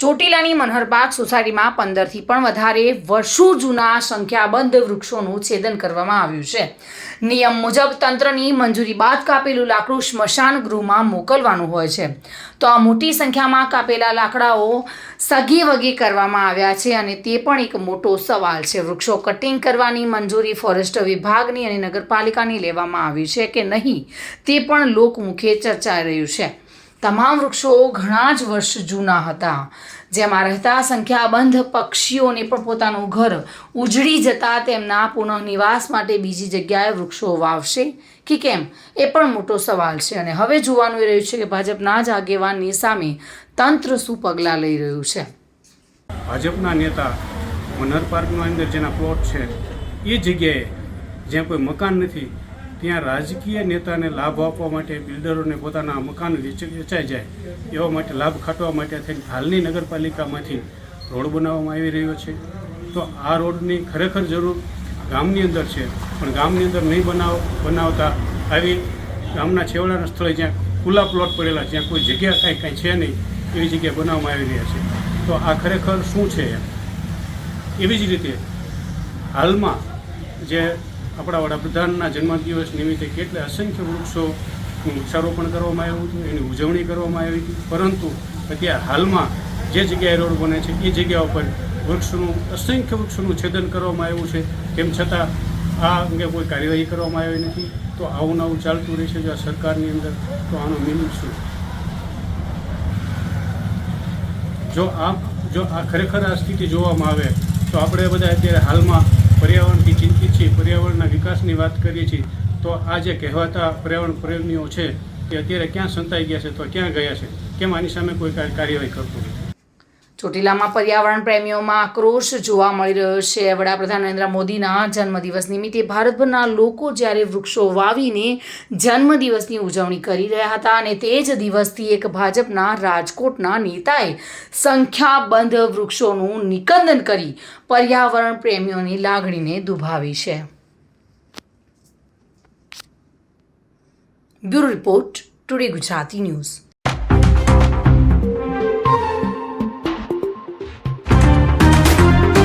ચોટીલાની મનહરબાગ સોસાયટીમાં પંદરથી પણ વધારે વર્ષો જૂના સંખ્યાબંધ વૃક્ષોનું છેદન કરવામાં આવ્યું છે. નિયમ મુજબ તંત્રની મંજૂરી બાદ કાપેલું લાકડું સ્મશાન ગૃહમાં મોકલવાનું હોય છે. તો આ મોટી સંખ્યામાં કાપેલા લાકડાઓ સગી વગી કરવામાં આવ્યા છે અને તે પણ એક મોટો સવાલ છે. વૃક્ષો કટિંગ કરવાની મંજૂરી ફોરેસ્ટ વિભાગની અને નગરપાલિકાની લેવામાં આવી છે કે નહીં તે પણ લોકમુખે ચર્ચાઈ રહ્યું છે. તમામ વૃક્ષો ઘણા જ વર્ષ જૂના હતા, જેમાં રહેતા સંખ્યાબંધ પક્ષીઓને પણ પોતાનું ઘર ઉજળી જતા તેમના પુનઃનિવાસ માટે બીજી જગ્યાએ વૃક્ષો વાવશે? કે કેમ? એ પણ મોટો સવાલ છે અને હવે જોવાનું એ રહ્યું છે કે ભાજપના જ આગેવાનની સામે તંત્ર શું પગલાં લઈ રહ્યું છે? ભાજપના નેતા મનર પાર્કની અંદર જેના પ્લોટ છે, એ જગ્યાએ જ્યાં કોઈ મકાન નથી ત્યાં રાજકીય નેતાને લાભ આપવા માટે બિલ્ડરોને પોતાના મકાન વેચ- વેચાઈ જાય, એવા માટે લાભ ખાટવા માટે થઈને હાલની નગરપાલિકામાંથી રોડ બનાવવામાં આવી રહ્યો છે. તો આ રોડની ખરેખર જરૂર ગામની અંદર છે, પણ ગામની અંદર નહીં બનાવ, બનાવતા આવી ગામના છેવાડાના સ્થળે જ્યાં ખુલ્લા પ્લોટ પડેલા, જ્યાં કોઈ જગ્યા કાંઈ કાંઈ છે નહીં, એવી જગ્યા બનાવવામાં આવી રહ્યા છે. તો આ ખરેખર શું છે? એવી જ રીતે હાલમાં જે આપણા વડાપ્રધાનના જન્મદિવસ નિમિત્તે કેટલા અસંખ્ય વૃક્ષોનું વૃક્ષારોપણ કરવામાં આવ્યું હતું, એની ઉજવણી કરવામાં આવી હતી. પરંતુ અત્યારે હાલમાં જે જગ્યાએ રોડ બને છે, એ જગ્યા ઉપર વૃક્ષનું, અસંખ્ય વૃક્ષોનું છેદન કરવામાં આવ્યું છે. તેમ છતાં આ અંગે કોઈ કાર્યવાહી કરવામાં આવી નથી. તો આવું નવું ચાલતું રહેશે જો આ સરકારની અંદર, તો આનો મિનિંગ શું? જો આ જો આ ખરેખર આ સ્થિતિ જોવામાં આવે, તો આપણે બધા અત્યારે હાલમાં પર્યાવરણથી ચિંતિત છીએ, પર્યાવરણના વિકાસની વાત કરીએ છીએ, તો આ જે કહેવાતા પર્યાવરણ પ્રેમીઓ છે તે અત્યારે ક્યાં સંતાઈ ગયા છે, તો ક્યાં ગયા છે? કેમ આની સામે કોઈ કાર- કાર્યવાહી કરતું નથી ચોટીલામાં પર્યાવરણ પ્રેમીઓમાં આક્રોશ જોવા મળી રહ્યો છે. વડાપ્રધાન નરેન્દ્ર મોદીના જન્મદિવસ નિમિત્તે ભારતભરના લોકો જ્યારે વૃક્ષો વાવીને જન્મદિવસની ઉજવણી કરી રહ્યા હતા અને તે જ દિવસથી એક ભાજપના રાજકોટના નેતાએ સંખ્યાબંધ વૃક્ષોનું નિકંદન કરી પર્યાવરણ પ્રેમીઓની લાગણીને દુભાવી છે. Bureau report today Gujarati news.